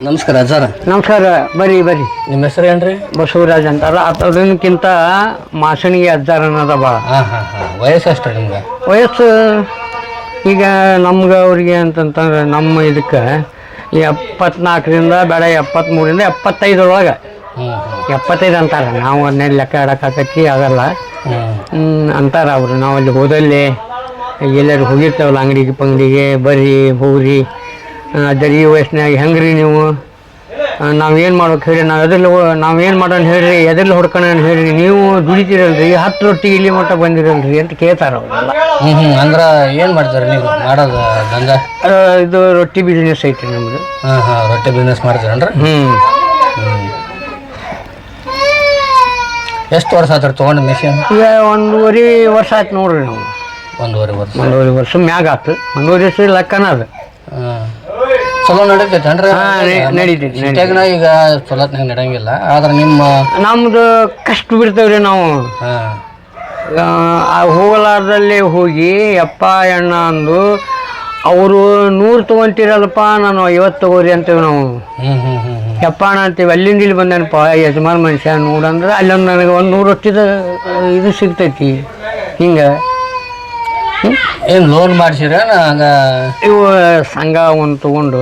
ನಮಸ್ಕಾರ ಸರ್. ನಮಸ್ಕಾರ ಬರ್ರಿ ಬರ್ರಿ. ನಿಮ್ಮ ಹೆಸರು ಏನ್ರಿ? ಬಸವರಾಜ್ ಅಂತಾರ ಅದಕ್ಕಿಂತ ಮಾಸಣಿಗೆ ಅಜ್ಜಾರ ಅನ್ನೋದ ಭಾಳ ವಯಸ್ಸು ಅಷ್ಟೇ ನಿಮ್ಗೆ? ವಯಸ್ಸು ಈಗ ನಮ್ಗೆ ಅವ್ರಿಗೆ ಅಂತಂತಂದ್ರೆ ನಮ್ಮ ಇದಕ್ಕೆ ಎಪ್ಪತ್ನಾಲ್ಕರಿಂದ ಬೇಡ ಎಪ್ಪತ್ತ್ಮೂರಿಂದ ಎಪ್ಪತ್ತೈದರೊಳಗೆ. ಎಪ್ಪತ್ತೈದು ಅಂತಾರೆ. ನಾವು ಅದನ್ನೇ ಲೆಕ್ಕ ಆಡೋಕ್ಕಾಕತ್ತಿ ಆಗಲ್ಲ ಅಂತಾರೆ ಅಂತಾರ ಅವರು. ನಾವು ಅಲ್ಲಿ ಹೋದಲ್ಲಿ ಎಲ್ಲರೂ ಹೋಗಿರ್ತೇವಲ್ಲ ಅಂಗಡಿಗೆ ಪಂಗಡಿಗೆ ಬರ್ರಿ ಹೋಗ್ರಿ. ಅದರಿ ಈ ವಯಸ್ಸಿನಾಗ ಹೆಂಗ್ರಿ ನೀವು? ನಾವೇನು ಮಾಡ್ಬೇಕು ಹೇಳಿ ನಾವು ಎದ್ರಲ್ಲಿ ನಾವೇನು ಮಾಡೋಣ ಹೇಳ್ರಿ? ಎದ್ರಲ್ಲಿ ಅಂತ ಹೇಳ್ರಿ? ನೀವು ದುಡಿತೀರಲ್ರಿ? ಹತ್ತು ರೊಟ್ಟಿ ಇಲ್ಲಿ ಮಟ್ಟ ಬಂದಿರಲ್ರಿ ಅಂತ ಕೇಳ್ತಾರ ಅವರೆಲ್ಲ. ಹ್ಞೂ ಹ್ಞೂ ಅಂದ್ರೆ ಏನು ಮಾಡ್ತಾರೆ ನೀವು? ಮಾಡೋದು ದಂಗ? ಇದು ರೊಟ್ಟಿ ಬಿಸ್ನೆಸ್ ಐತಿ ನಮ್ದು. ಹಾಂ ಹಾಂ ರೊಟ್ಟಿ ಬಿಸ್ನೆಸ್ ಮಾಡ್ತೀರನ್ರಿ? ಹ್ಞೂ ಹ್ಞೂ ಎಷ್ಟು ವರ್ಷ ಆತ್ರಿ ತೊಗೊಂಡು ಮಿಷಿನ್ ಈಗ ಒಂದೂವರೆ ವರ್ಷ ಆಯ್ತು ನೋಡ್ರಿ ನಾವು. ಒಂದೂವರೆ ವರ್ಷ. ಒಂದೂವರೆ ವರ್ಷ ಮ್ಯಾಗ ಆತು. ಒಂದೂವರೆ ವರ್ಷ ಲೆಕ್ಕನ ಅದು. ಹಾಂ. ಚಲೋ ನಡೀತೈತೇನ್ರಿ ಹಾ, ನೆ- ನಡೀತೈತಿ, ಸಿಟ್ಯಾಗನ ಈಗ ಚಲೋತ್ನಾಗ ನಡೆಯಂಗಿಲ್ಲ. ಆದ್ರೆ ನಿಮ್ಮ ನಮ್ದು ಕಷ್ಟ ಬಿಡ್ತೇವ್ರಿ ನಾವು. ಹೋಗಲಾರ್ದಲ್ಲಿ ಆ ಹೋಗಲಾರ್ದಲ್ಲಿ ಹೋಗಿ ಅಪ್ಪ ಅಣ್ಣ ಅಂದು ಅವರು ನೂರು ತೊಗೊಂತೀರಲ್ಲಪ್ಪ ನಾನು ಐವತ್ತು ತಗೋರಿ ಅಂತೇವೆ ನಾವು. ಯಪ್ಪ ಅಣ್ಣ ಅಂತೀವಿ ಅಲ್ಲಿಂದ ಇಲ್ಲಿ ಬಂದೇನಪ್ಪ ಯಜಮಾನ್ ಮನುಷ್ಯ ನೋಡಂದ್ರೆ ಅಲ್ಲೊಂದು ನನಗೆ ಒಂದು ನೂರು ಹೊತ್ತಿದ ಇದು ಸಿಗ್ತೈತಿ ಹಿಂಗೆ. ಏನು ಲೋನ್ ಮಾಡ್ಸಿರ? ಹಂಗ ಇವು ಸಂಘ ಒಂದು ತೊಗೊಂಡು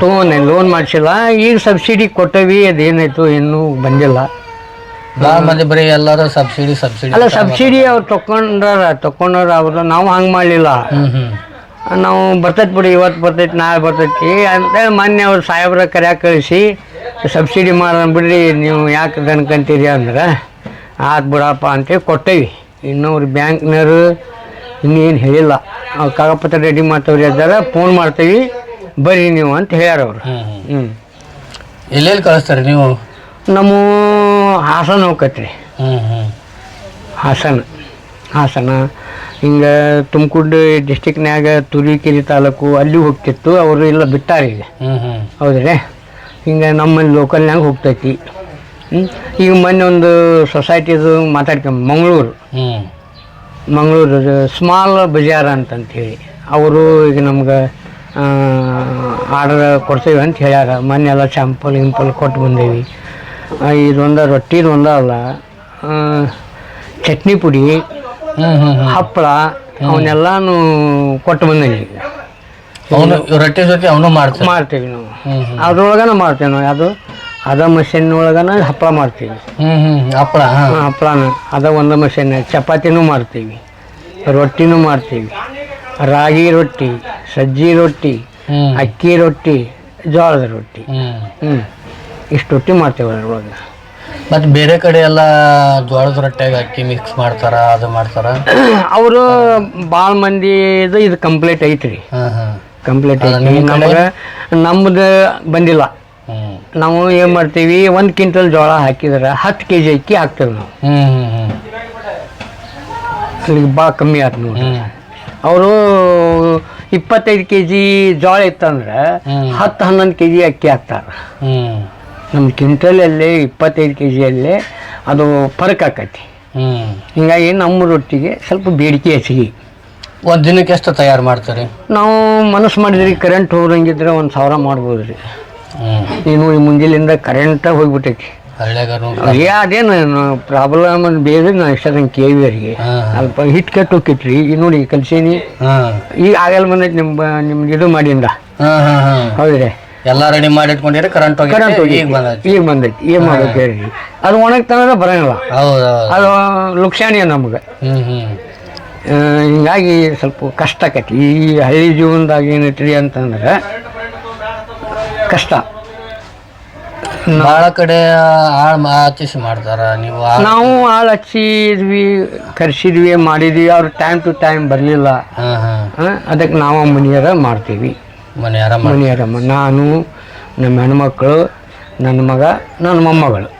ತಗೊಂಡೆ ಲೋನ್ ಮಾಡ್ಸಿಲ್ಲ. ಈಗ ಸಬ್ಸಿಡಿ ಕೊಟ್ಟವಿ ಅದೇನಾಯ್ತು ಇನ್ನೂ ಬಂದಿಲ್ಲ. ಭಾಳ ಮಂದಿ ಬರೀ ಎಲ್ಲರೂ ಸಬ್ಸಿಡಿ ಸಬ್ಸಿಡಿ ಅಲ್ಲ ಸಬ್ಸಿಡಿ ಅವ್ರು ತಕೊಂಡಾರ ತಕೊಂಡಾರ ಅವ್ರು ನಾವು ಹಂಗೆ ಮಾಡಲಿಲ್ಲ. ನಾವು ಬರ್ತೈತೆ ಬಿಡಿ ಇವತ್ತು ಬರ್ತೈತಿ ನಾಳೆ ಬರ್ತೈತಿ ಅಂತೇಳಿ ಮೊನ್ನೆ ಅವ್ರು ಸಾಹೇಬ್ರ ಕರ್ಯಾಕ ಕಳಿಸಿ ಸಬ್ಸಿಡಿ ಮಾಡೋಣ ಬಿಡ್ರಿ ನೀವು ಯಾಕೆ ದನ್ಕಂತೀರಿ ಅಂದ್ರೆ ಆತ್ ಬಿಡಪ್ಪ ಅಂತೇಳಿ ಕೊಟ್ಟೇವಿ. ಇನ್ನೊಬ್ರು ಅವ್ರು ಬ್ಯಾಂಕ್ನವರು ಇನ್ನೇನು ಹೇಳಿಲ್ಲ. ಕಾಗಪತ್ರ ರೆಡಿ ಮಾಡ್ತವ್ರಿ ಅದಾರ ಫೋನ್ ಮಾಡ್ತೀವಿ ಬರ್ರಿ ನೀವು ಅಂತ ಹೇಳ್ಯಾರ ಅವರು. ಹ್ಞೂ ಎಲ್ಲೆಲ್ಲಿ ಕಳಿಸ್ತಾರೆ ನೀವು? ನಮ್ಮ ಹಾಸನ ಹೋಗತ್ರಿ. ಹ್ಞೂ ಹ್ಞೂ ಹಾಸನ ಹಾಸನ. ಹಿಂಗೆ ತುಮಕೂರು ಡಿಸ್ಟಿಕ್ನ್ಯಾಗ ತುರಿಕೆರೆ ತಾಲೂಕು ಅಲ್ಲಿ ಹೋಗ್ತಿತ್ತು ಅವರು ಎಲ್ಲ ಬಿಟ್ಟಾರ ಈಗ. ರೀ ಹೌದ್ರಿ? ಹಿಂಗೆ ನಮ್ಮಲ್ಲಿ ಲೋಕಲ್ನಾಗ ಹೋಗ್ತೈತಿ? ಈಗ ಮೊನ್ನೆ ಒಂದು ಸೊಸೈಟಿದು ಮಾತಾಡ್ಕೊಂಬ ಮಂಗಳೂರು ಮಂಗಳೂರು ಸ್ಮಾಲ್ ಬಜಾರ್ ಅಂತಂತೇಳಿ. ಅವರು ಈಗ ನಮ್ಗೆ ಆರ್ಡರ್ ಕೊಡ್ತೇವೆ ಅಂತ ಹೇಳ್ಯಾರ. ಮೊನ್ನೆ ಎಲ್ಲ ಚಾಂಪಲ್ ಗಿಂಪಲ್ ಕೊಟ್ಟು ಬಂದೇವಿ. ಇದೊಂದು ರೊಟ್ಟಿದು ಒಂದ ಅಲ್ಲ ಚಟ್ನಿ ಪುಡಿ ಹಪ್ಪಳ ಅವನ್ನೆಲ್ಲಾನು ಕೊಟ್ಟು ಬಂದೇವಿ ಈಗ. ಅವನು ರೊಟ್ಟಿ ಜೊತೆ ಅವನು ಮಾಡ್ತೀವಿ ಮಾಡ್ತೀವಿ ನಾವು. ಅದ್ರೊಳಗನ ಮಾಡ್ತೇವೆ ನಾವು. ಅದು ಅದ ಮಷಿನ್ ಒಳಗನ ಹಪ್ಪಳ ಮಾಡ್ತೀವಿ. ಹ್ಞೂ ಹ್ಞೂ ಹಪ್ಪಳ ಹಾಂ. ಹಪ್ಪಳನ ಅದ ಒಂದು ಮಷಿನ್ ಚಪಾತಿನೂ ಮಾಡ್ತೀವಿ. ರೊಟ್ಟಿನೂ ಮಾಡ್ತೀವಿ. ರಾಗಿ ರೊಟ್ಟಿ ಸಜ್ಜಿ ರೊಟ್ಟಿ ಅಕ್ಕಿ ರೊಟ್ಟಿ ಜೋಳದ ರೊಟ್ಟಿ. ಹ್ಞೂ ಇಷ್ಟು ರೊಟ್ಟಿ ಮಾಡ್ತೇವೆ ಅದ್ರೊಳಗೆ. ಮತ್ತು ಬೇರೆ ಕಡೆ ಎಲ್ಲ ಜೋಳದ ರೊಟ್ಟಿಯಾಗ ಅಕ್ಕಿ ಮಿಕ್ಸ್ ಮಾಡ್ತಾರ ಅದು ಮಾಡ್ತಾರ? ಅವರು ಭಾಳ ಮಂದಿದು ಇದು ಕಂಪ್ಲೀಟ್ ಐತ್ರಿ. ಹಾಂ ಹಾಂ. ಕಂಪ್ಲೀಟ್ ಐತಿ ನಮ್ಗೆ ನಮ್ದು ಬಂದಿಲ್ಲ. ನಾವು ಏನು ಮಾಡ್ತೀವಿ ಒಂದು ಕ್ವಿಂಟಲ್ ಜೋಳ ಹಾಕಿದ್ರೆ ಹತ್ತು ಕೆ ಜಿ ಅಕ್ಕಿ ಹಾಕ್ತೇವೆ ನಾವು. ಅಲ್ಲಿಗೆ ಭಾಳ ಕಮ್ಮಿ ಆಯ್ತು ನೋಡಿ. ಅವರು ಇಪ್ಪತ್ತೈದು ಕೆ ಜಿ ಜೋಳ ಇತ್ತಂದ್ರೆ. ಹತ್ತು ಹನ್ನೊಂದು ಕೆ ಜಿ ಅಕ್ಕಿ ಹಾಕ್ತಾರೆ. ನಮ್ಮ ಕ್ವಿಂಟಲಲ್ಲಿ ಇಪ್ಪತ್ತೈದು ಕೆ ಜಿಯಲ್ಲಿ ಅದು ಫರಕ್ ಆಕತಿ. ಹ್ಮ್. ಹಿಂಗಾಗಿ ನಮ್ಮ ರೊಟ್ಟಿಗೆ ಸ್ವಲ್ಪ ಬೇಡಿಕೆ ಹೆಚ್ಚಿಗೆ. ಒಂದು ದಿನಕ್ಕೆ ಎಷ್ಟು ತಯಾರು ಮಾಡ್ತಾರೆ? ನಾವು ಮನಸ್ಸು ಮಾಡಿದ್ರಿ ಕರೆಂಟ್ ಹೋದಂಗಿದ್ರೆ ಒಂದು ಸಾವಿರ ಮಾಡ್ಬೋದು ರೀ ನೀನು ಈ ಮುಂಜಾನಿಂದ ಕರೆಂಟ ಹೋಗ್ಬಿಟ್ಟೈತಿ. ಏ ಅದೇನು ಪ್ರಾಬ್ಲಮ್ ಬೇರೆ ನಾ ಇಷ್ಟದಂಗೆ ಕೇಳಿವರಿಗೆ ಅಲ್ಪ ಸ್ವಲ್ಪ ಹಿಟ್ಟು ಕೆಟ್ಟು ಹೋಗಿತ್ರಿ ಈಗ ನೋಡಿ ಕಲ್ಸೀನಿ. ಈಗ ಆಗಲ್ಲ ಬಂದೈತಿ ನಿಮ್ಮ ನಿಮ್ದು ಇದು ಮಾಡಿಂದ. ಹೌದ್ರಿ. ಎಲ್ಲ ರೆಡಿ ಮಾಡಿ ಇಟ್ಕೊಂಡಿರಿ ಕರೆಂಟ್ ಹೋಗಿ ಕರೆಂಟ್ ಹೋಗಿ ಈಗ ಬಂದೈತಿ. ಈಗ ಬಂದೈತಿ. ಏನು ಮಾಡ್ಬೇಕು ಹೇಳಿ ಅದು ಒಣಗ್ತಾನ ಬರಂಗಿಲ್ಲ. ಅದು ಲುಕ್ಷಾಣಿಯ ನಮ್ಗೆ. ಹಿಂಗಾಗಿ ಸ್ವಲ್ಪ ಕಷ್ಟ ಆಕೈತಿ. ಈ ಹಳ್ಳಿ ಜೀವನದಾಗ ಏನೈತ್ರಿ ಅಂತಂದ್ರೆ ಕಷ್ಟ. ಬಹಳ ಕಡೆ ಆಳ್ ಹಚ್ಚಿಸಿ ಮಾಡ್ತಾರ ನೀವು ಆ- ನಾವು ಆಳು ಹಚ್ಚಿದ್ವಿ ಕರೆಸಿದ್ವಿ ಮಾಡಿದ್ವಿ ಅವ್ರು ಟೈಮ್ ಟು ಟೈಮ್ ಬರಲಿಲ್ಲ. ಹಾಂ ಹಾಂ. ಅದಕ್ಕೆ ನಾವು ಮನೆಯರ ಮಾಡ್ತೀವಿ. ಮನೆ ಆರಾಮ ಮನೆಯರ ನಾನು ನಮ್ಮ ಹೆಣ್ಮಕ್ಳು ನನ್ನ ಮಗ ನನ್ನ ಮೊಮ್ಮಗಳು.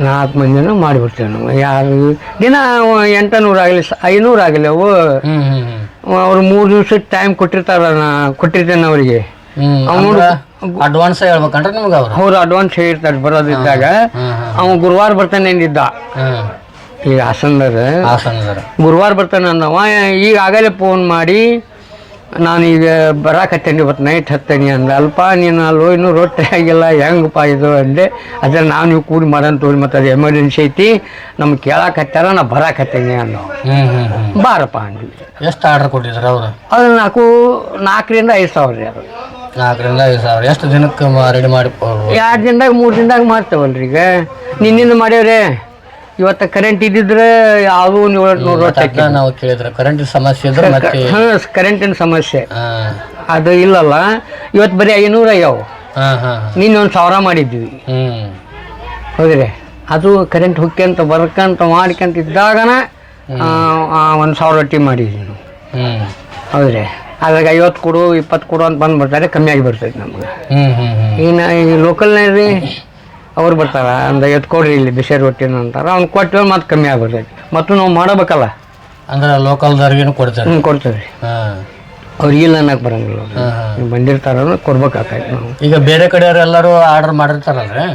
ನಾಲ್ಕು ಮಂದಿನ ಮಾಡಿಬಿಡ್ತೇವೆ ನಾವು. ಯಾರು ದಿನ ಎಂಟು ನೂರು ಆಗಲಿ ಐನೂರು ಆಗಲಿ ಅವು. ಅವ್ರು ಮೂರು ದಿವ್ಸದ ಟೈಮ್ ಕೊಟ್ಟಿರ್ತಾರ ನಾ ಕೊಟ್ಟಿರ್ತೇನೆ ಅವರಿಗೆ. ಅಡ್ವಾನ್ಸ್ ಹೇಳ್ಬೇಕಂದ್ರೆ ನಿಮ್ಗೆ ಅವ್ರು? ಅವ್ರು ಅಡ್ವಾನ್ಸ್ ಹೇಳಿರ್ತಾರೆ ಬರೋದಿದ್ದಾಗ ಅವ ಗುರುವಾರ ಬರ್ತಾನೆ ಅಂದಿದ್ದ. ಈಗ ಹಾಸನದಾಗ ಹಾಸನದಾರ ಗುರುವಾರ ಬರ್ತಾನೆ ಅಂದವ ಈಗ ಆಗಲೇ ಫೋನ್ ಮಾಡಿ ನಾನು ಈಗ ಬರಾಕತ್ತೇನೆ ಇವತ್ತು ನೈಟ್ ಹತ್ತೇನಿ ಅಂದ. ಅಲ್ಪ ನೀನು ಅಲ್ಲಿ ಇನ್ನೂ ರೊಟ್ಟಿ ಆಗಿಲ್ಲ ಹೆಂಗಪ್ಪ ಇದು ಅಂದೆ. ಅದ್ರ ನಾವು ನೀವು ಕೂಡಿ ಮಾಡೋಣ ತೋರಿ ಮತ್ತೆ ಅದು ಎಮರ್ಜೆನ್ಸಿ ಐತಿ ನಮ್ಗೆ ಕೇಳಾಕತ್ತಾರ ನಾ ಬರಾಕತ್ತೇನೆ ಅನ್ನೋ ಬಾರಪ್ಪ ಅಂದ್ವಿ. ಎಷ್ಟು ಆರ್ಡ್ರ್ ಕೊಟ್ಟಿದ್ರು ಅವ್ರು? ಅದು ನಾಲ್ಕು ನಾಲ್ಕರಿಂದ ಐದು ಸಾವಿರ ರೀ ಅದು. ನಾಲ್ಕರಿಂದ ಐದು ಸಾವಿರ. ಎಷ್ಟು ದಿನಕ್ಕೆ ರೆಡಿ ಮಾಡಿ? ಎರಡು ದಿನದಾಗ ಮೂರು ದಿನದಾಗ ಮಾಡ್ತೇವಲ್ರಿ ಈಗ. ನಿನ್ನಿಂದ ಮಾಡ್ಯಾವ್ರೆ ಇವತ್ತು ಕರೆಂಟ್ ಇದ್ದಿದ್ರೆ ಯಾವುದೂ ನೂರ ನೂರು ಮತ್ತೆ ನಾವು ಕೇಳಿದ್ರೆ ಕರೆಂಟ್ ಸಮಸ್ಯೆ ಇದ್ರೆ ಮತ್ತೆ ಹಾಂ ಕರೆಂಟಿನ ಸಮಸ್ಯೆ. ಅದು ಇಲ್ಲಲ್ಲ ಇವತ್ತು ಬರೀ ಐನೂರು ಹಾ ನಿನ್ನೆ ಒಂದು ಸಾವಿರ ಮಾಡಿದ್ವಿ. ಹೌದ್ರಿ? ಅದು ಕರೆಂಟ್ ಹುಕ್ಕಂತ ಬರ್ಕಂತ ಮಾಡ್ಕಂತ ಇದ್ದಾಗನ ಒಂದು ಸಾವಿರ ರೊಟ್ಟಿ ಮಾಡಿದ್ವಿ. ಹೌದ್ರಿ? ಅದ್ರಾಗ ಐವತ್ತು ಕೊಡು ಇಪ್ಪತ್ತು ಕೊಡು ಅಂತ ಬಂದು ಬರ್ತಾರೆ ಕಮ್ಮಿ ಆಗಿ ಬರ್ತೈತೆ ನಮ್ಗೆ. ಇನ್ನು ಈ ಲೋಕಲ್ನಲ್ಲಿ ಅವ್ರು ಬರ್ತಾರ ಒಂದು ಐವತ್ತು ಕೊಡ್ರಿ ಇಲ್ಲಿ ಬಿಸಿ ರೊಟ್ಟಿನ ಅಂತಾರೆ ಅವ್ನು ಕೊಟ್ಟು ಮತ್ತೆ ಕಮ್ಮಿ ಆಗ್ಬಿಡ್ತೈತಿ. ಮತ್ತು ನಾವು ಮಾಡಬೇಕಲ್ಲ? ಅಂದ್ರೆ ಲೋಕಲ್ದವ್ರಿಗೇನು ಕೊಡ್ತಾರೆ? ಹ್ಞೂ ಕೊಡ್ತೇವೆ ಅವ್ರಿಗೆ ಇಲ್ಲ ಅನ್ನಕ್ಕೆ ಬರಂಗಿಲ್ಲ ಅವ್ರು. ನೀವು ಬಂದಿರ್ತಾರ ಕೊಡ್ಬೇಕಾಗ್ತೈತೆ ನಾವು ಈಗ ಬೇರೆ ಕಡೆಯವ್ರು ಎಲ್ಲರೂ ಆರ್ಡರ್ ಮಾಡಿರ್ತಾರಲ್ರಿ.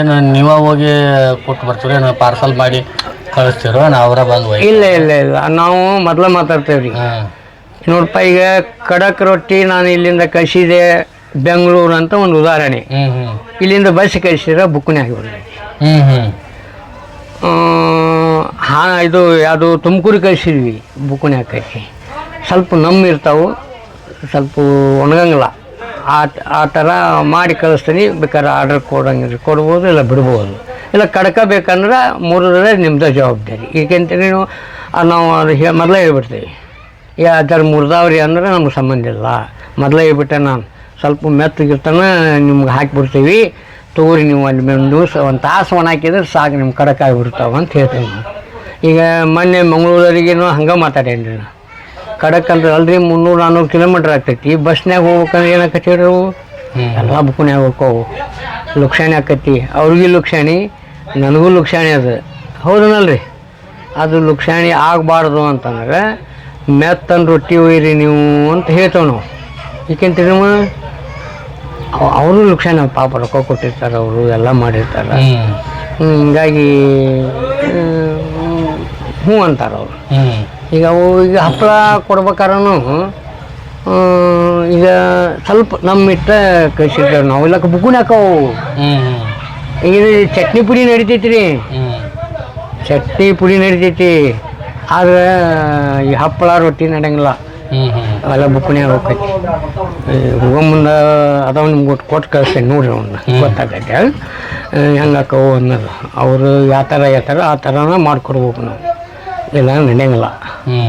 ಏನು ನೀವ ಹೋಗಿ ಕೊಟ್ಟು ಬರ್ತೀರಿ ಏನು ಪಾರ್ಸಲ್ ಮಾಡಿ ಕಳಿಸ್ತೀರೋ ನಾವು ಅವರ ಬಂದು ಇಲ್ಲ ಇಲ್ಲ ಇಲ್ಲ. ನಾವು ಮೊದಲ ಮಾತಾಡ್ತೇವೆ ರೀ ಹಾಂ. ನೋಡಪ್ಪ ಈಗ ಖಡಕ್ ರೊಟ್ಟಿ ನಾನು ಇಲ್ಲಿಂದ ಕಸಿದೆ ಬೆಂಗಳೂರು ಅಂತ ಒಂದು ಉದಾಹರಣೆ. ಇಲ್ಲಿಂದ ಬಸ್ ಕಳಿಸಿದ್ರೆ ಆಗಿಬಿಡ್ತೈತಿ ಹ್ಞೂ ಹ್ಞೂ ಹಾ ಇದು ಯಾವುದು ತುಮಕೂರು ಕಳಿಸಿದ್ವಿ ಬುಕ್ನೇ ಹಾಕೈತಿ ಸ್ವಲ್ಪ ನಮ್ಮ ಇರ್ತಾವೆ ಸ್ವಲ್ಪ ಒಣಗಂಗಿಲ್ಲ. ಆ ಆ ಥರ ಮಾಡಿ ಕಳಿಸ್ತೀನಿ ಬೇಕಾದ್ರೆ ಆರ್ಡರ್ ಕೊಡಂಗಿದ್ರೆ ಕೊಡ್ಬೋದು ಇಲ್ಲ ಬಿಡ್ಬೋದು. ಇಲ್ಲ ಕಡ್ಕ ಬೇಕಂದ್ರೆ ಮೂರರೇ ನಿಮ್ಮದೇ ಜವಾಬ್ದಾರಿ. ಈಗೆಂತ ನೀವು ನಾವು ಅದು ಹೇ ಮೊದಲೇ ಹೇಳ್ಬಿಡ್ತೀವಿ. ಯಾವ್ದಾರು ಮುರಿದಾವ್ರಿ ಅಂದ್ರೆ ನಮ್ಗೆ ಸಂಬಂಧ ಇಲ್ಲ. ಮೊದಲೇ ಹೇಳ್ಬಿಟ್ಟೆ ನಾನು ಸ್ವಲ್ಪ ಮೆತ್ತಗಿರ್ತಾನೆ ನಿಮ್ಗೆ ಹಾಕಿಬಿಡ್ತೀವಿ ತಗೋರಿ ನೀವು ಅಲ್ಲಿ ಒಂದು ದಿವಸ ಒಂದು ತಾಸು ಒಣ ಹಾಕಿದ್ರೆ ಸಾಕು ನಿಮ್ಮ ಕಡಕ್ ಆಗಿಬಿಡ್ತಾವ ಅಂತ ಹೇಳ್ತೀನಿ ಈಗ ಮೊನ್ನೆ ಮಂಗಳೂರಿಗೇನು ಹಂಗೆ ಮಾತಾಡೇನ್ರಿ ನಾನು. ಕಡಕ್ ಅಂದ್ರೆ ಅಲ್ರಿ ಮುನ್ನೂರು ನಾನ್ನೂರು ಕಿಲೋಮೀಟ್ರ್ ಆಗ್ತೈತಿ. ಬಸ್ನಾಗ ಹೋಗ್ಬೇಕಂದ್ರೆ ಏನಾಕತಿ ಹೇಳ್ರಿ ಅವು? ಎಲ್ಲ ಬುಕ್ನ್ಯಾಗ ಹೋಗ್ಕೋವು. ಲುಕ್ಷಾಣಿ ಆಕತಿ ಅವ್ರಿಗೆ ಲುಕ್ಷಾಣಿ ನನಗೂ ಲುಕ್ಷಾಣಿ ಅದು. ಹೌದನಲ್ರಿ? ಅದು ಲುಕ್ಷಾಣಿ ಆಗಬಾರ್ದು ಅಂತಂದ್ರೆ ಮೆತ್ತನ್ ರೊಟ್ಟಿ ಒಯ್ಯಿರಿ ನೀವು ಅಂತ ಹೇಳ್ತೇವೆ ನಾವು. ಏಕೆಂತೀರಿ ಅವರು ನುಕ್ಸಾನ ಪಾಪ ರೊಕ್ಕ ಕೊಟ್ಟಿರ್ತಾರೆ ಅವರು ಎಲ್ಲ ಮಾಡಿರ್ತಾರೆ. ಹಿಂಗಾಗಿ ಹ್ಞೂ ಅಂತಾರೆ ಅವರು. ಈಗ ಅವು ಈಗ ಹಪ್ಪಳ ಕೊಡ್ಬೇಕಾದ್ರೂ ಈಗ ಸ್ವಲ್ಪ ನಮ್ಮ ಇಟ್ಟ ಕಳಿಸಿರ್ತೇವೆ ನಾವು. ಇಲ್ಲ ಹ್ಞೂ ಈಗ ಚಟ್ನಿ ಪುಡಿ ನಡಿತೈತಿ ರೀ ಚಟ್ನಿ ಪುಡಿ ನಡಿತೈತಿ. ಆದ್ರೆ ಈ ಹಪ್ಪಳ ರೊಟ್ಟಿ ನಡೆಯಂಗಿಲ್ಲ ಅವೆಲ್ಲ ಬುಕ್ಕಣಿ ಹೋಗ್ತೈತಿ ಹೋಗೋ ಮುಂದೆ ಅದಾವ ನಿಮ್ಗೆ ಒಟ್ಟು ಕೊಟ್ಟು ಕಳಿಸ್ತೇನೆ ನೋಡ್ರಿ ಅವನ್ನ ಗೊತ್ತಾಗೈತೆ. ಹೆಂಗೆ ಹಾಕವು ಅನ್ನೋದು. ಅವರು ಯಾವ ಥರ ಥರ ಆ ಥರನ ಮಾಡ್ಕೊಡ್ಬೇಕು ನಾವು. ಇಲ್ಲ ನಡೆಯಂಗಿಲ್ಲ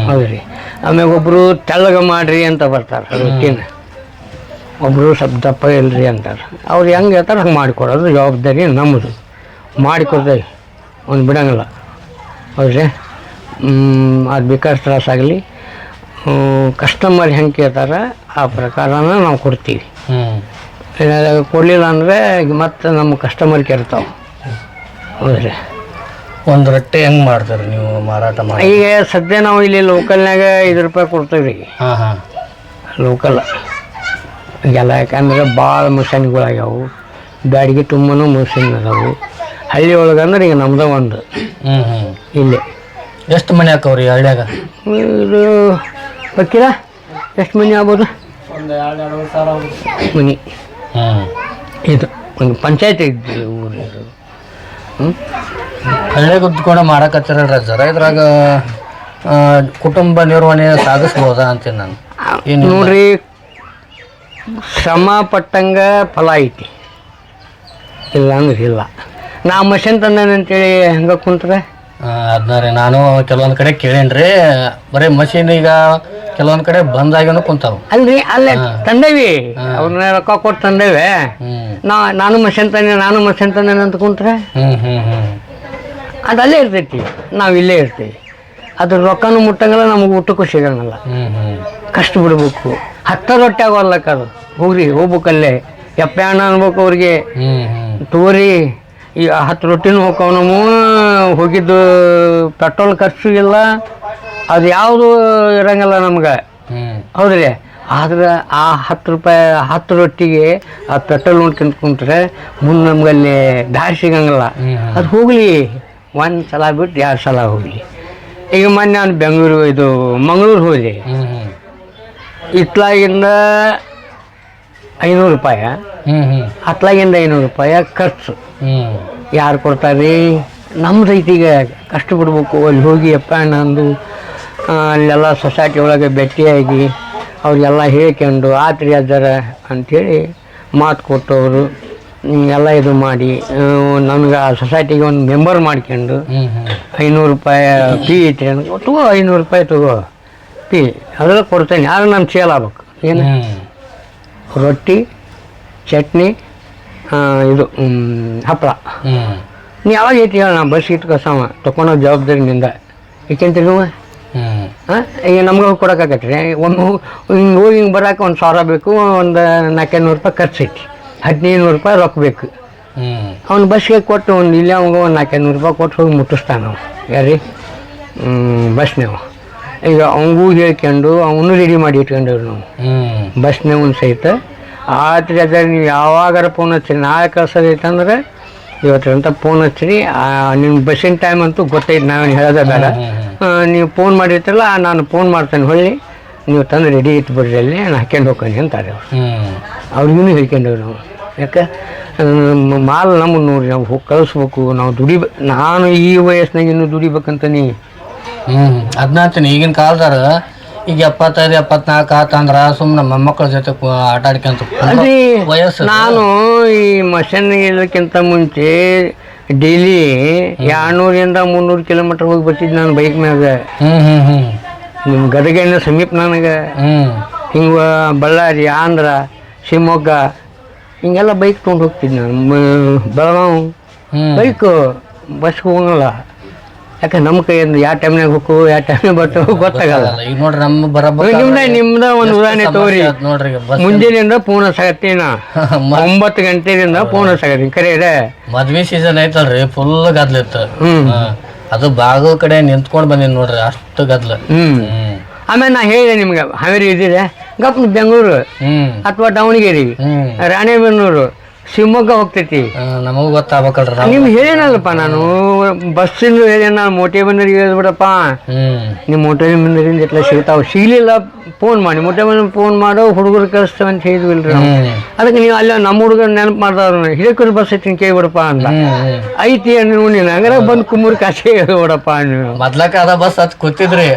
ಹೌದು ರೀ. ಆಮ್ಯಾಗ ಒಬ್ಬರು ತೆಳ್ಳಗ ಮಾಡ್ರಿ ಅಂತ ಬರ್ತಾರೆ ರೊಟ್ಟಿನ. ಒಬ್ಬರು ಸ್ವಲ್ಪ ದಪ್ಪ ಇಲ್ರಿ ಅಂತಾರೆ. ಅವ್ರು ಹೆಂಗೆ ಹೇಳ್ತಾರೆ ಹಂಗೆ ಮಾಡಿಕೊಡೋದು ಜವಾಬ್ದಾರಿ ನಮ್ಮದು ಮಾಡಿಕೊಡ್ತೇವೆ ಅವ್ನು ಬಿಡಂಗಿಲ್ಲ. ಹೌದ್ರಿ? ಅದು ಬೇಕಾದ್ರೆ ತ್ರಾಸಾಗಲಿ ಕಸ್ಟಮರ್ ಹೆಂಗೆ ಕೇಳ್ತಾರೆ ಆ ಪ್ರಕಾರನ ನಾವು ಕೊಡ್ತೀವಿ. ಕೊಡಲಿಲ್ಲ ಅಂದರೆ ಮತ್ತೆ ನಮ್ಮ ಕಸ್ಟಮರ್ ಕೇಳ್ತಾವೆ. ಹೌದ್ರಿ. ಒಂದು ರೊಟ್ಟಿ ಹೆಂಗೆ ಮಾಡ್ತಾರೆ ನೀವು ಮಾರಾಟ ಮಾಡಿ? ಈಗ ಸದ್ಯ ನಾವು ಇಲ್ಲಿ ಲೋಕಲ್ನಾಗ ಐದು ರೂಪಾಯಿ ಕೊಡ್ತೇವೆ ರೀ. ಹಾಂ ಹಾಂ. ಲೋಕಲ್ ಈಗೆಲ್ಲ ಯಾಕಂದ್ರೆ ಭಾಳ ಮಷನ್ಗಳಾಗ್ಯಾವು. ಬ್ಯಾಡಿಗೆ ತುಂಬನೂ ಮಷಿನ್ ಅದಾವು. ಹಳ್ಳಿ ಒಳಗೆ ಅಂದ್ರೆ ಈಗ ನಮ್ದು ಒಂದು. ಇಲ್ಲಿ. ಎಷ್ಟು ಮನೆ ಹಾಕವ್ರಿ ಹಳ್ಳಿಯಾಗ? ಇದು ಗೊತ್ತಿಲ್ಲ ಎಷ್ಟು ಮನೆ ಆಗ್ಬೋದು? ಮನೆ. ಹಾಂ. ಇದು ಒಂದು ಪಂಚಾಯತ್ ಇದ್ದು ಊರು ಇದು. ಹ್ಞೂ ಹಳ್ಳಿಯಾಗ ಉದ್ಕೊಂಡು ಮಾಡಕತ್ತಿರಲ್ರಿ ಸರ್ ಇದ್ರಾಗ ಆ, ಕುಟುಂಬ ನಿರ್ವಹಣೆ ಸಾಧಿಸ್ಬೋದಾ ಅಂತೀನಿ ನಾನು. ಏನು ನೋಡ್ರಿ ಶ್ರಮ ಪಟ್ಟಂಗೆ ಫಲ ಐತಿ. ಇಲ್ಲ ಅಂದ್ರೆ ಇಲ್ಲ. ನಾ ಮಷಿನ್ ತಂದೇನಂತೇಳಿ ಹಂಗೆ ಕುಂತ್ರೆ ಅದನ್ನ ರೀ ನಾನು ಕೆಲವೊಂದು ಕಡೆ ಕೇಳೇನ್ರಿ ಬರೀ ಮಷೀನ್ ಈಗ ಕೆಲವೊಂದು ಕಡೆ ಬಂದಾಗ್ಯೂ ಕುಂತಾವ. ಅಲ್ರಿ ಅಲ್ಲೇ ತಂದೇವಿ. ಅವ್ರನ್ನ ರೊಕ್ಕ ಕೊಟ್ಟು ತಂದೇವೆ. ನಾ ನಾನು ಮಷಿನ್ ತಂದೆ ನಾನು ಮಷಿನ್ ತಂದೆ ಅಂತ ಕುಂತ್ರೆ? ಅದು ಅಲ್ಲೇ ಇರ್ತೈತಿ ನಾವು ಇಲ್ಲೇ ಇರ್ತೀವಿ. ಅದ್ರ ರೊಕ್ಕನೂ ಮುಟ್ಟಂಗಿಲ್ಲ ನಮಗೆ ಊಟಕ್ಕೂ ಸಿಗಂಗಲ್ಲ. ಕಷ್ಟ ಬಿಡ್ಬೇಕು. ಹತ್ತ ರೊಟ್ಟಿ ಆಗೋಲ್ಲಕ್ಕ ಅದು. ಹೋಗ್ರಿ ಹೋಗ್ಬೇಕಲ್ಲೇ. ಎಪ್ಪ ಅಣ್ಣ ಅನ್ಬೇಕು ಅವ್ರಿಗೆ. ತೋರಿ ಈಗ ಹತ್ತು ರೊಟ್ಟಿನೂ ಹೋಗ್ತಾವ ನಾವು ಹೋಗಿದ್ದು ಪೆಟ್ರೋಲ್ ಖರ್ಚು ಇಲ್ಲ. ಅದು ಯಾವುದು ಇರಂಗಿಲ್ಲ ನಮ್ಗೆ. ಹೌದ್ರಿ? ಆದ್ರೆ ಆ ಹತ್ತು ರೂಪಾಯಿ ಹತ್ತು ರೊಟ್ಟಿಗೆ ಆ ಪೆಟ್ರೋಲ್ ನೋಡ್ಕೊಂತ ಕುಂತ್ರೆ ಮುಂದೆ ನಮ್ಗೆ ಅಲ್ಲಿ ದಾರಿ ಸಿಗಂಗಿಲ್ಲ. ಅದು ಹೋಗಲಿ. ಒಂದು ಸಲ ಬಿಟ್ಟು ಎರಡು ಸಲ ಹೋಗಲಿ. ಈಗ ಮೊನ್ನೆ ನಾನು ಬೆಂಗಳೂರು ಇದು ಮಂಗಳೂರು ಹೋದೆ. ಇತ್ಲಾಗಿಂದ ಐನೂರು ರೂಪಾಯಿ. ಹ್ಮ್ ಹ್ಮ್. ಅತ್ಲಾಗಿಂದ ಐನೂರು ರೂಪಾಯಿ ಖರ್ಚು. ಯಾರು ಕೊಡ್ತಾರೆ ನಮ್ಮ ರೈತಿಗೆ ಕಷ್ಟ ಬಿಡ್ಬೇಕು ಅಲ್ಲಿ ಹೋಗಿ ಅಪ್ಪ ಅಂದು ಅಲ್ಲೆಲ್ಲ ಸೊಸೈಟಿ ಒಳಗೆ ಭೇಟಿಯಾಗಿ ಅವ್ರಿಗೆಲ್ಲ ಹೇಳ್ಕೊಂಡು ಆತ್ರಿ ಅದರ ಅಂಥೇಳಿ ಮಾತು ಕೊಟ್ಟವರು. ಎಲ್ಲ ಇದು ಮಾಡಿ ನನಗೆ ಆ ಸೊಸೈಟಿಗೆ ಒಂದು ಮೆಂಬರ್ ಮಾಡ್ಕೊಂಡು ಐನೂರು ರೂಪಾಯಿ ಫೀ ಐತಿ ನನಗೆ ತಗೋ ಐನೂರು ರೂಪಾಯಿ ತಗೋ ಫೀ ಅದೆಲ್ಲ ಕೊಡ್ತೇನೆ ಯಾರು ನಮ್ಮ ಸೇಲ್ ಆಗ್ಬೇಕು ಏನು? ರೊಟ್ಟಿ ಚಟ್ನಿ ಇದು ಹಪ್ಪಳ ನೀ ಯಾವಾಗ ಐತಿ ಹೇಳ ನಾ ಬಸ್ ಇಟ್ಕೊಸವ ತೊಗೊಳೋ ಜವಾಬ್ದಾರಿ ನಿಂದ ಏಕೆಂತೀರಿ ನೀವು? ಹಾಂ? ಈಗ ನಮ್ಗೆ ಕೊಡೋಕ್ಕಾಗತ್ತೆ ಒಂದು ಹಿಂಗೆ ಹೋಗಿ ಹಿಂಗೆ ಬರೋಕೆ ಒಂದು ಸಾವಿರ ಬೇಕು ಒಂದು ನಾಲ್ಕೈದು ನೂರು ರೂಪಾಯಿ ಖರ್ಚು ಐತಿ. ಹದಿನೈದು ನೂರು ರೂಪಾಯಿ ರೊಕ್ಕ ಬೇಕು. ಅವ್ನು ಬಸ್ಗೆ ಕೊಟ್ಟು ಒಂದು ಇಲ್ಲೇ ಅವ್ಗೆ ಒಂದು ನಾಲ್ಕೈದು ನೂರು ರೂಪಾಯಿ ಕೊಟ್ಟು ಹೋಗಿ ಮುಟ್ಟಿಸ್ತಾನೆ ಅವ್ನು. ಯಾರಿ ಬಸ್ನೇವು ಈಗ ಅವಂಗೂ ಹೇಳ್ಕೊಂಡು ಅವನು ರೆಡಿ ಮಾಡಿ ಇಟ್ಕೊಂಡೇವ್ರಿ ನಾವು ಹ್ಞೂ ಬಸ್ನೇ ಸಹಿತ. ಆತ್ರಿ ಅದ್ರ ನೀವು ಯಾವಾಗಾರ ಫೋನ್ ಹಚ್ಚಿ ನಾಳೆ ಕಳ್ಸೋದೈತಂದ್ರೆ ಇವತ್ತಂತ ಫೋನ್ ಹಚ್ಚಿರಿ. ನಿಮ್ಮ ಬಸ್ಸಿನ ಟೈಮ್ ಅಂತೂ ಗೊತ್ತೈತೆ ನಾನು ಹೇಳೋದೇ ಬೇಡ. ನೀವು ಫೋನ್ ಮಾಡಿರ್ತಿರಲ್ಲ ನಾನು ಫೋನ್ ಮಾಡ್ತೇನೆ ಹೊಳ್ಳಿ. ನೀವು ತಂದು ರೆಡಿ ಇತ್ತು ಬರ್ರಿ ಅಲ್ಲಿ ನಾನು ಹಾಕ್ಯಂಡು ಹೋಗ್ತೀನಿ ಅಂತಾರೆ ಅವರು. ಅವ್ರಿಗೂ ಹೇಳ್ಕೊಂಡವ್ರು ನಾವು ಯಾಕೆ? ಮಾಲ್ ನಮ್ಮ ನೋಡ್ರಿ ನಾವು ಹೋಗಿ ಕಳಿಸ್ಬೇಕು ನಾವು ದುಡಿಬ ನಾನು ಈ ವಯಸ್ಸಿನಾಗ ಇನ್ನೂ ದುಡಿಬೇಕಂತ ನೀ. ಹ್ಮ್ ಅದನ್ನ ಈಗಿನ ಕಾಲದಾರ ಈಗ ಎಪ್ಪತ್ತೈದು ಎಪ್ಪತ್ನಾಲ್ಕು ಆತಂದ್ರ ಸುಮ್ಮನೆ ಮೊಮ್ಮಕ್ಕಳ ಜೊತೆ ಕು- ಆಟ ಆಡ್ಕೊಂತ ವಯಸ್ಸು. ನಾನು ಈ ಮಷನ್ ಇಲ್ಲಕ್ಕಿಂತ ಮುಂಚೆ ಡೈಲಿ ಎರಡ್ನೂರಿಂದ ಮುನ್ನೂರು ಕಿಲೋಮೀಟರ್ ಹೋಗಿ ಬರ್ತಿದ್ದೆ ನಾನು ಬೈಕ್ ಮ್ಯಾಗ. ಹ್ಮ್ ಹ್ಮ್ ಹ್ಮ್. ನಿಮ್ಮ ಗದಗಿನ ಸಮೀಪ ನನಗೆ. ಹ್ಮ್. ಹಿಂಗೆ ಬಳ್ಳಾರಿ ಆಂಧ್ರ ಶಿವಮೊಗ್ಗ ಹಿಂಗೆಲ್ಲ ಬೈಕ್ ತೊಗೊಂಡು ಹೋಗ್ತಿದ್ದೆ ನಾನು. ಬೆಳಗಾವ್ ಬೆಳಗಾವಿ ಹ್ಮ್. ಬೈಕು ಬಸ್ಗೆ ಹೋಗಲ್ಲ. ಯಾಕೆ ನಮ್ಮ ಕೈಯಿಂದ ಯಾವ ಟೈಮ್ನಾಗ ಹೋಗು ಯಾವ ಟೈಮ್ನಾಗ ಬರ್ತಾವೆ ಗೊತ್ತಾಗಲ್ಲ. ಈಗ ನೋಡ್ರಿ ನಮ್ಮ ಬರಬರ ನಿಮ್ದ ನಿಮ್ದ ಒಂದು ಉದಾಹರಣೆ ತೋರಿ ನೋಡ್ರಿ ಬಸ್ ಮುಂಜಾನೆಯಿಂದ ಪೂರ್ಣ ಸಾಗತ್ತೀನ. ಒಂಬತ್ತು ಗಂಟೆಯಿಂದ ಪೂರ್ಣ ಸಾಗತ್ತೀನಿ. ಕರೆ ಇದೆ. ಮದ್ವೆ ಸೀಸನ್ ಐತಲ್ರಿ ಫುಲ್ ಗದ್ಲ ಇತ್ತು. ಹ್ಮ್. ಹಾ. ಅದು ಬಾಗಲ್ ಕಡೆ ನಿಂತ್ಕೊಂಡು ಬಂದಿನಿ ನೋಡ್ರಿ ಅಷ್ಟು ಗದ್ಲ. ಆಮೇಲೆ ನಾ ಹೇಳಿದೆ ನಿಮ್ಗೆ ಹಾವೇರಿ ಇದ್ದಿದೆ. ಗಪ್ ಬೆಂಗಳೂರು ಅಥವಾ ದಾವಣಗೆರೆ. ರಾಣೆಬೆನ್ನೂರು. ಶಿವಮೊಗ್ಗ ಹೋಗ್ತೈತಿ. ನಮಗೂ ಗೊತ್ತಾಗ್ಬೇಕಲ್ರ ನಿಮ್ ನಿಮ್ಗೆ ಹೇಳೇನಲ್ಲಪ್ಪ ನಾನು ಬಸ್ಸಿಂದು ಹೇಳಿ ನಾನು ಮೋಟೆ ಬಂದರಿಗೆ ಹೇಳ್ಬಿಡಪ್ಪ ನಿಮ್ಮ ಮೋಟೆ ಬಂದರಿಂದ ಇಟ್ಲ ಸಿಗ್ತಾವ. ಸಿಗ್ಲಿಲ್ಲ ಫೋನ್ ಮಾಡಿ. ಮೋಟೆ ಬಂದ ಫೋನ್ ಮಾಡೋ ಹುಡುಗರು ಕಳಿಸ್ತೇವೆ ಅಂತ ಹೇಳಿದ್ವಿಲ್ರಿ ಅದಕ್ಕೆ ನೀವು ಅಲ್ಲ ನಮ್ಮ ಹುಡುಗರು ನೆನಪು ಮಾಡ್ದವ್ರು ಹಿರೇಕೂರು ಬಸ್ ಐತಿ ಕೇಳ್ಬಿಡಪ್ಪ ಅಂತ. ಐತಿ ನೀವು ನೀನು ಹಂಗಾರ ಬಂದು ಕುಮ್ಮೂರು ಕಾಸೆ ಹೇಳ್ಬಿಡಪ್ಪ ನೀವು. ಮೊದ್ಲಕ್ಕ ಅದ ಬಸ್ ಹತ್ ಕೂತಿದ್ರಿ.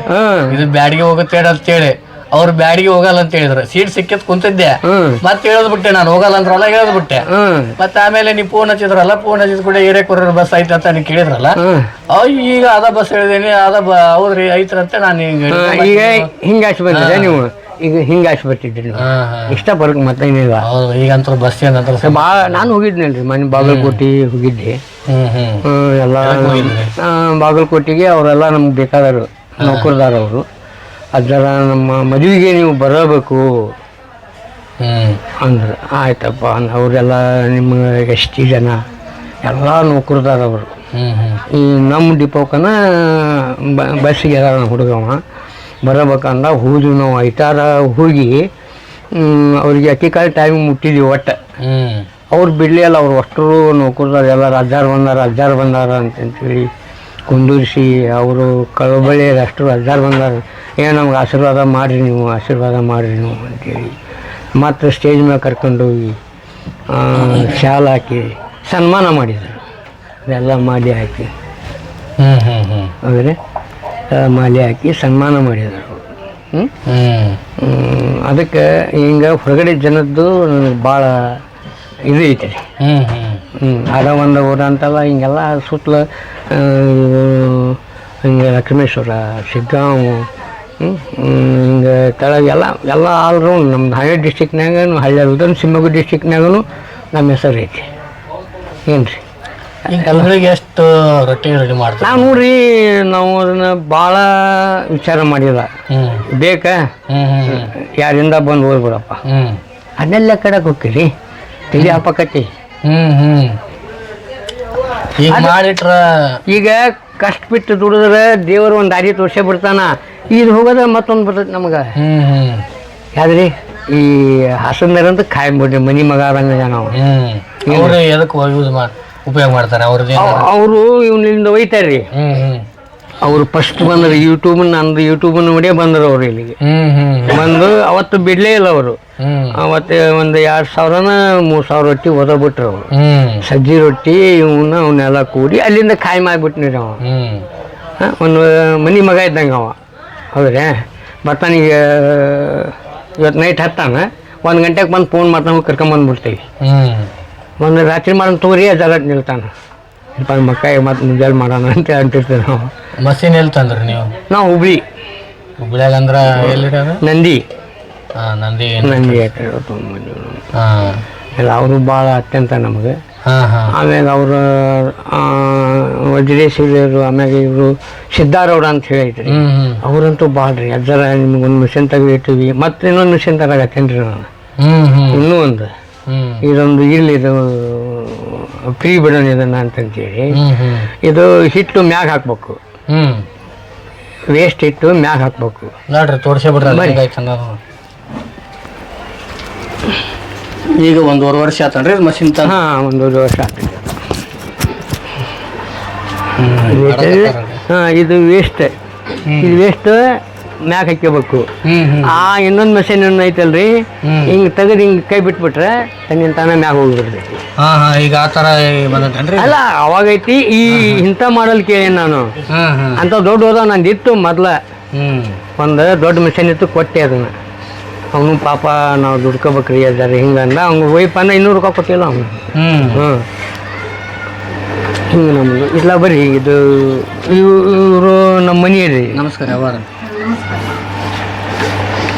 ಇದು ಬ್ಯಾಡಿಗೆ ಹೋಗುತ್ತೆ ಅಂತೇಳಿ. ಅವ್ರು ಬ್ಯಾಡಿಗೆ ಹೋಗಲ್ಲ ಅಂತ ಹೇಳಿದ್ರು. ಸೀಟ್ ಸಿಕ್ಕಿತ್ ಕುಂತಿದ್ದೆ. ಮತ್ತೆ ಹೇಳದ್ ಬಿಟ್ಟೆ ನಾನು ಹೋಗಲ್ಲ ಅಂದ್ರಲ್ಲ ಹೇಳದ್ ಬಿಟ್ಟೆ. ಮತ್ತೆ ಆಮೇಲೆ ನೀವು ಫೋನ್ ಹಚ್ಚಿದ್ರಲ್ಲ ಫೋನ್ ಹಚ್ಚಿದ ಕೂಡ ಹಿರೇಕೂರ ಬಸ್ ಐತೆ ಅಂತ ನೀವು ಕೇಳಿದ್ರಲ್ಲ? ಈಗ ಅದ ಬಸ್ ಹೇಳಿದೀನಿ ಅದ ಹೌದ್ರಿ ಅಂತ ನಾನು ಈಗ ಹಾ, ಈಗ ಹಿಂಗ ಹಾಕಿ ಬಂದಿದೆ ನೀವು? ಈಗ ಹಿಂಗೆ ಹಾ ಇಷ್ಟ ಬರೋಕೆ ಮತ್ತೆ ಏನಿಲ್ಲ ಹೌದು ಈಗಂತೂ ಬಸ್ ಏನಂತ ಭಾಳ ನಾನು ಹೋಗಿದ್ನಲ್ರಿ ಮನೆ ಬಾಗಲಕೋಟೆ ಹೋಗಿದ್ದೆ. ಎಲ್ಲ ಬಾಗಲಕೋಟಿಗೆ ಬಾಗಲಕೋಟೆಗೆ ಅವರೆಲ್ಲ ನಮ್ಗೆ ಬೇಕಾದರು ನೌಕರದಾರ ಅವರು ಅದರ ನಮ್ಮ ಮದುವೆಗೆ ನೀವು ಬರಬೇಕು. ಅಂದ್ರೆ ಆಯ್ತಪ್ಪ ಅವರೆಲ್ಲ ನಿಮ್ಮ ಎಷ್ಟು ಜನ ಎಲ್ಲ ನೌಕರದಾರ ಅವರು. ಹ್ಮ್ ಹ್ಮ್. ಈ ನಮ್ಮ ಡಿಪೋಕನ ಬಸ್ಸಿಗೆ ಹುಡುಗವ. ಬರಬೇಕಂದ ಹೋದ್ವಿ ನಾವು ಐತಾರ ಹೋಗಿ ಅವ್ರಿಗೆ ಅತಿ ಕಾಲ ಟೈಮ್ ಮುಟ್ಟಿದ್ವಿ ಒಟ್ಟು. ಅವ್ರು ಬಿಡಲಿಲ್ಲ ಅವ್ರು ಅಷ್ಟರು ನೌಕರದಾರ ಎಲ್ಲ ಅಜ್ಜಾರು ಬಂದಾರ ಅಜ್ಜಾರು ಬಂದಾರ ಅಂತಂತೇಳಿ ಕುಂದೂರಿಸಿ ಅವರು ಕಳಬಳ್ಳಿ ಅಷ್ಟು ಅಜ್ಜಾರು ಬಂದಾರ. ಏ ನಮ್ಗೆ ಆಶೀರ್ವಾದ ಮಾಡಿರಿ ನೀವು ಆಶೀರ್ವಾದ ಮಾಡಿರಿ ನೀವು ಅಂತೇಳಿ. ಮತ್ತು ಸ್ಟೇಜ್ ಮೇಲೆ ಕರ್ಕೊಂಡೋಗಿ ಶಾಲ್ ಹಾಕಿ ಸನ್ಮಾನ ಮಾಡಿದರು. ಅದೆಲ್ಲ ಮಾಲೆ ಹಾಕಿ. ಹ್ಞೂ ಹ್ಞೂ ಹ್ಮ್. ಅಂದರೆ ಮಾಲೆ ಹಾಕಿ ಸನ್ಮಾನ ಮಾಡಿದರು. ಅದಕ್ಕೆ ಹಿಂಗೆ ಹೊರಗಡೆ ಜನದ್ದು ನನಗೆ ಭಾಳ ಇದು ಐತೆ ಹ್ಞೂ ಅದ ಒಂದು ಊರ ಅಂತಲ್ಲ ಹಿಂಗೆಲ್ಲ ಸುತ್ತಲ ಹಿಂಗೆ ಲಕ್ಷ್ಮೇಶ್ವರ ಸಿಗ್ಗಾಂವ್ ಹಿಂಗೆ ಕೆಳಗೆ ಎಲ್ಲ ಎಲ್ಲ ಆಲ್ರೌಂಡ್ ನಮ್ಮ ಹಳೆ ಡಿಸ್ಟಿಕ್ನಾಗೂ ಹಳ್ಳಿ ಉದನ್ ಶಿವಮೊಗ್ಗ ಡಿಸ್ಟಿಕ್ನಾಗೂ ನಮ್ಮ ಹೆಸರು ಐತಿ. ಏನು ರೀ? ತಿಂಗಳಿಗೆ ಎಷ್ಟು ರೊಟ್ಟಿ ರೆಡಿ ಮಾಡ್ತಾರೆ? ನಾವು ನೋಡ್ರಿ ನಾವು ಅದನ್ನು ಭಾಳ ವಿಚಾರ ಮಾಡಿಲ್ಲ. ಬೇಕಾ? ಯಾರಿಂದ ಬಂದು ಹೋಗ್ಬಿಡಪ್ಪ? ಅದನ್ನೆಲ್ಲ ಕಡೆ ಹೋಗ್ತೀರಿ? ತಿಳಿ ಅಪಕಟ್ಟಿ ಹ್ಞೂ ಹ್ಮ್. ಈಗ ಮಾಡಿಟ್ರ ಈಗ ಕಷ್ಟ ಬಿಟ್ಟು ದುಡಿದ್ರೆ ದೇವರು ಒಂದು ದಾರಿ ತೋರ್ಸೇ ಬಿಡ್ತಾನ. ಇದು ಹೋಗೋದ್ರೆ ಮತ್ತೊಂದು ಬಿಡ್ತೈತೆ ನಮ್ಗೆ. ಯಾವ್ದ್ರಿ? ಈ ಹಾಸನದಂತ ಕಾಯ್ಬಿಡ್ರಿ ಮನಿ ಮಗ ಆದಂಗ ನಾವು ಅವರು ಅವ್ರು ಎದಕ್ಕೆ ಯೂಸ್ ಮಾಡ್ ಉಪಯೋಗ ಮಾಡ್ತಾರೆ? ಅವ್ರದ್ದು ಅವರು ಇವನಿಂದ ಒಯ್ತಾರ್ರಿ. ಹ್ಮ್ ಹ್ಮ್. ಅವರು ಫಸ್ಟ್ ಬಂದ್ರು ಯೂಟ್ಯೂಬ್ ನಂದು ಯೂಟ್ಯೂಬ್ ನೋಡೇ ಬಂದರು ಅವ್ರು ಇಲ್ಲಿಗೆ. ಬಂದು ಅವತ್ತು ಬಿಡಲೇ ಇಲ್ಲ ಅವರು. ಅವತ್ತು ಒಂದು ಎರಡು ಸಾವಿರನ ಮೂರು ಸಾವಿರ ರೊಟ್ಟಿ ಓದಬಿಟ್ರು ಅವರು. ಸಜ್ಜಿ ರೊಟ್ಟಿ ಇವನ್ನ ಅವನ್ನೆಲ್ಲ ಕೂಡಿ ಅಲ್ಲಿಂದ ಕಾಯಿ ಮಾಡಿಬಿಟ್ನಿ ಅವ? ಒಂದು ಮನಿ ಮಗ ಇದ್ದಂಗೆ ಅವ. ಹೌದ್ರಾ? ಬರ್ತಾನೀಗ ಇವತ್ತು ನೈಟ್ ಹತ್ತಾನ. ಒಂದು ಗಂಟೆಗೆ ಬಂದು ಫೋನ್ ಮಾಡ್ತಾನೆ ಕರ್ಕೊಂಬಂದ್ಬಿಡ್ತೀವಿ. ಒಂದು ರಾತ್ರಿ ಮಾಡೋಣ ತೋರಿ ಜಲಟ್ ನಿಲ್ತಾನೆ. ಸ್ವಲ್ಪ ಮಕ್ಕ ಮತ್ತು ಮುಂಜಾನೆ ಮಾಡೋಣ ಅಂತ ಅಂಟಿರ್ತೀವಿ ನಾವು. ಮಸೀನ್ ಎಲ್ಲಿ ತಂದ್ರಿ ನೀವು? ನಾವು ಹುಬ್ಳಿ. ಹುಬ್ಳ್ಯಾಗ ಅಂದ್ರ ನಂದಿ. ಹಾ ನಂದಿ ನಂದಿ. ಹಾ. ಎಲ್ಲ ಅವರು ಭಾಳ ಅತ್ಯಂತ ನಮಗೆ. ಹಾ ಹಾ. ಆಮ್ಯಾಗ ಅವರು ವಜ್ರೇಶ್ವರಿಯವರು ಆಮ್ಯಾಗ ಇವರು ಸಿದ್ದಾರವ್ರ ಅಂತ ಹೇಳಿ ಐತ್ರಿ ಹ್ಮ್. ಅವರಂತೂ ಭಾಳ ರೀ. ಅಜ್ಜರ ನಿಮ್ಗೆ ಒಂದು ಮಿಷನ್ ತೆಗೆದಿಟ್ಟಿವಿ. ಮತ್ತೆ ಇನ್ನೊಂದು ಮಿಷನ್ ತರಗತ್ತೇನ್ರಿ ನಾನು. ಹ್ಮ್ ಹ್ಮ್. ಇನ್ನೂ ಒಂದು. ಹ್ಮ್. ಇದೊಂದು ಇಲ್ಲಿ ಇದು ಫ್ರೀ ಬಿಡೋಣ ಇದನ್ನ ಅಂತಂತೇಳಿ ಇದು ಹಿಟ್ಟು ಮ್ಯಾಗ ಹಾಕ್ಬೇಕು. ವೇಸ್ಟ್ ಹಿಟ್ಟು ಮ್ಯಾಗ ಹಾಕ್ಬೇಕು. ನೋಡ್ರಿ ತೋರ್ಸೇ ಬಿಡ್ರಿ ಈಗ ಒಂದೂವರೆ ವರ್ಷ ಆತನ್ರಿ ಮಷಿನ್ ತನ ಹಾಂ ಒಂದು ವರ್ಷ ಆಗ್ತದೆ ಹಾಂ ಇದು ವೇಸ್ಟ್ ಇದು ವೇಸ್ಟ್ ಮ್ಯಾಗ ಹಾಕ್ಕೋಬೇಕು ಆ ಇನ್ನೊಂದು ಮೆಷಿನ್ ಏನು ಐತಲ್ರಿ. ಹಿಂಗ್ ತೆಗೆದು ಹಿಂಗೆ ಕೈ ಬಿಟ್ಬಿಟ್ರೆ ತಂಗಿನ ತಾನೇ ಮ್ಯಾಗ ಹೋಗ್ಬಿಡ್ರಿ ಈಗ ಆ ತರ ಬಂದೈತೇನ್ರಿ? ಅಲ್ಲ ಅವಾಗೈತಿ ಈ ಇಂಥ ಮಾಡಲ್ ಕೇಳಿ ನಾನು. ಅಂತ ದೊಡ್ಡ ಹೋದ ನಂದು ಇತ್ತು ಮೊದ್ಲ. ಒಂದು ದೊಡ್ಡ ಮೆಷಿನ್ ಇತ್ತು ಕೊಟ್ಟೆ ಅದನ್ನ. ಅವನು ಪಾಪ ನಾವು ದುಡ್ಕೋಬೇಕ್ರಿ ಅದಾರ ಹಿಂಗಂದ ಅವ್ನು ವೈಪನ್ನ ಇನ್ನೂರು ರೂಪಾಯಿ ಕೊಟ್ಟಿಲ್ಲ ಅವನು. ಹ್ಞೂ ಹಿಂಗೆ ನಮ್ಮದು ಇಲ್ಲ ಬರ್ರಿ ಇದು ಇವರು ನಮ್ಮ ಮನೆಯಲ್ಲಿ. ನಮಸ್ಕಾರ ಯಾವಾರ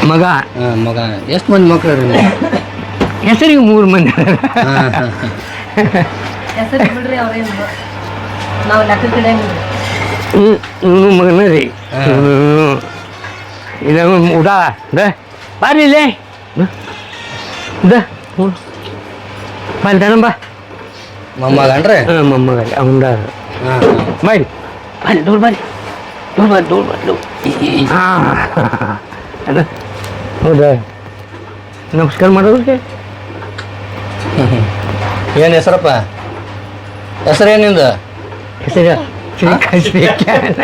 ಮಗ? ಹಾ ಮಗ. ಎಷ್ಟು ಮಂದಿ ಮಕ್ಕಳು ರೀ ಹೆಸರಿಗೆ ಮೂರು ಮಂದಿ ಹಾ ಹಾ ಹಾ. ಹೆಸರು ನಾವು ಲೆಕ್ಕ ಗಿಡಂಗಿಲ್ಲ ಇವನು ಮಗನ ರೀ. ಇದು ಉಡ. ದ. ಬಾರಿ ಇಲ್ಲೇ. ದ. ಬಾರಿ ದಣ ಬಾ ಮೊಮ್ಮಗನ್ರಿ? ಹಾಂ ಮೊಮ್ಮಗ ರೀ ಅವನ ಹಾ. ಬಾರಿ ಬಾರಿ ದೂರ ಬಾರಿ. ದೂರ ಬಾರಿ ದೂರ ಬಾರಿ ದೂರ. ಅದ ಹೌದಾ? ನಮಸ್ಕಾರ ಮಾಡೋದಕ್ಕೆ? ಏನು ಹೆಸರಪ್ಪ? ಹೆಸರೇನಿಂದು ಹೆಸರು ಶ್ರೀಕಾಂತ್ ಶ್ರೀಕಾಂತ್.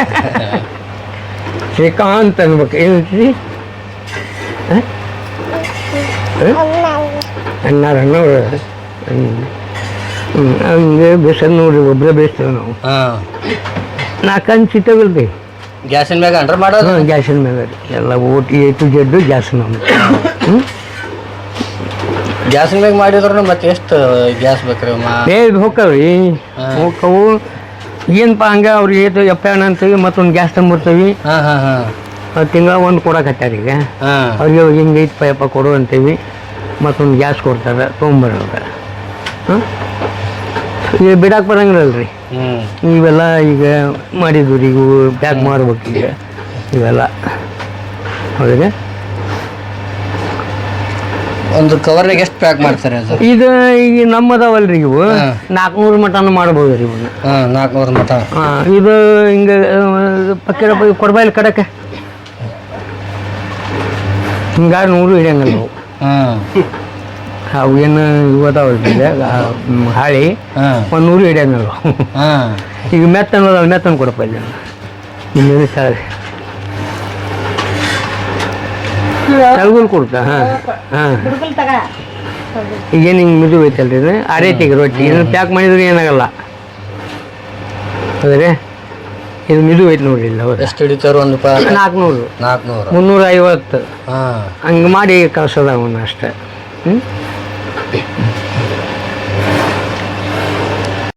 ಶ್ರೀಕಾಂತ್ ಅನ್ಬೇಕು. ಏನಂತೀರಿ ಅನ್ನಾರ ಅನ್ನೋರು ಹಂಗೆ ಬೇಸನ್ ನೋಡ್ರಿ ಒಬ್ಬರೇ ಬೇಯಿಸ್ತೇವೆ ನಾವು. ಹಾ. ನಾಲ್ಕಂದು ಸಿಟ್ಟಗಲ್ರಿ ಗ್ಯಾಸಿನ ಮ್ಯಾಗ ಅಂಡ್ರ ಮಾಡೋದು? ಗ್ಯಾಸಿನ ಮೇಲೆ ಎಲ್ಲ ಓಟಿ ಎ ಟು ಜೆಡ್ಡು ಗ್ಯಾಸ್ ನಮ್ದು. ಹ್ಞೂ ಗ್ಯಾಸಿನ ಮ್ಯಾಗ ಮಾಡಿದ್ರು ಮತ್ತೆ ಎಷ್ಟು ಗ್ಯಾಸ್ ಬೇಕ್ರಿ ಮಾ ಬೇಗ ಹೋಕ್ಕವ್ರಿ ಹಾ. ಹೋಕ್ಕವು ಏನಪ್ಪ ಹಂಗೆ ಅವ್ರಿಗೆ ಏತು ಎಪ್ಪಣ ಅಂತೀವಿ ಮತ್ತೊಂದು ಗ್ಯಾಸ್ ಹಾ ಹಾ ಹಾ. ತಿಂಗಳ ಒಂದು ಕೊಡಕತ್ತಾರ ಈಗ. ಹಾ. ಅವ್ರಿಗೆ ಹಿಂಗೆ ಐದು ಪೈಪ ಕೊಡು ಅಂತೀವಿ. ಮತ್ತೊಂದು ಗ್ಯಾಸ್ ಕೊಡ್ತಾರೆ ತೊಗೊಂಬರೋದು ಹಾಂ ಈಗ ಬಿಡಕ್ಕೆ ಬರಂಗಿಲ್ಲಲ್ರಿ. ಇವೆಲ್ಲ ಈಗ ಮಾಡಿದ್ವಿ ರೀ ಇವು ಪ್ಯಾಕ್ ಮಾಡ್ಬೇಕು ಈಗ. ಇವೆಲ್ಲ. ಹೌದ್ರಿ? ಒಂದು ಕವರ್ ಎಷ್ಟು ಪ್ಯಾಕ್ ಮಾಡ್ತಾರೆ ಅದು? ಇದು ಈಗ ನಮ್ಮದವಲ್ರಿ ಇವು. ನಾಲ್ಕುನೂರು ಮಟನು ಮಾಡ್ಬೋದು ರೀ ಇವನ್ನ ಹಾ ನಾಲ್ಕುನೂರು ಮಟ ಹಾಂ ಇದು ಹಿಂಗೆ ಪಕ್ಕಿರ ಕೊಡ್ಬಾಯಿಲ್ ಕಡಕ್ಕೆ. ಹಿಂಗಾರು ನೂರು ಹಿಡಿಯಂಗಲ್ಲ ನಾವು ಹಾ. ಅವು ಏನು ಇವತ್ತಾವಲ್ರಿ ಹಾಳಿ ಒಂದು ನೂರು ಹಿಡಿಯಂಗಿಲ್ಲ ಅವು. ಹಾ. ಈಗ ಮೆತ್ತನ ಮೆತ್ತನ ಕೊಡಪ್ಪ ಇಲ್ಲಿ ಇನ್ನೇನು ಸರ್ ತಲ್ಗುಲ್ ಕೊಡ್ತಾ ಹಾಂ ಹಾಂ. ಈಗೇನು ಹಿಂಗೆ ಮಿದು ಐತಲ್ರಿ ಇದು? ಆ ರೀತಿಗೆ ರೊಟ್ಟಿ. ಇದನ್ನು ಪ್ಯಾಕ್ ಮಾಡಿದ್ರೆ ಏನಾಗಲ್ಲ. ಹೌದ್ರಿ? ಇದು ಮಿದು ಐತೆ ನೋಡ್ರಿ ಇಲ್ಲ ಹೌದು ಎಷ್ಟು ಹಿಡಿತಾರ ಒಂದು ನಾಲ್ಕುನೂರು ನಾಲ್ಕುನೂರು ಮುನ್ನೂರ ಐವತ್ತು ಹಾ. ಹಂಗೆ ಮಾಡಿ ಕಳ್ಸೋದ ಅವನ್ನ ಅಷ್ಟೇ. ಹ್ಞೂ え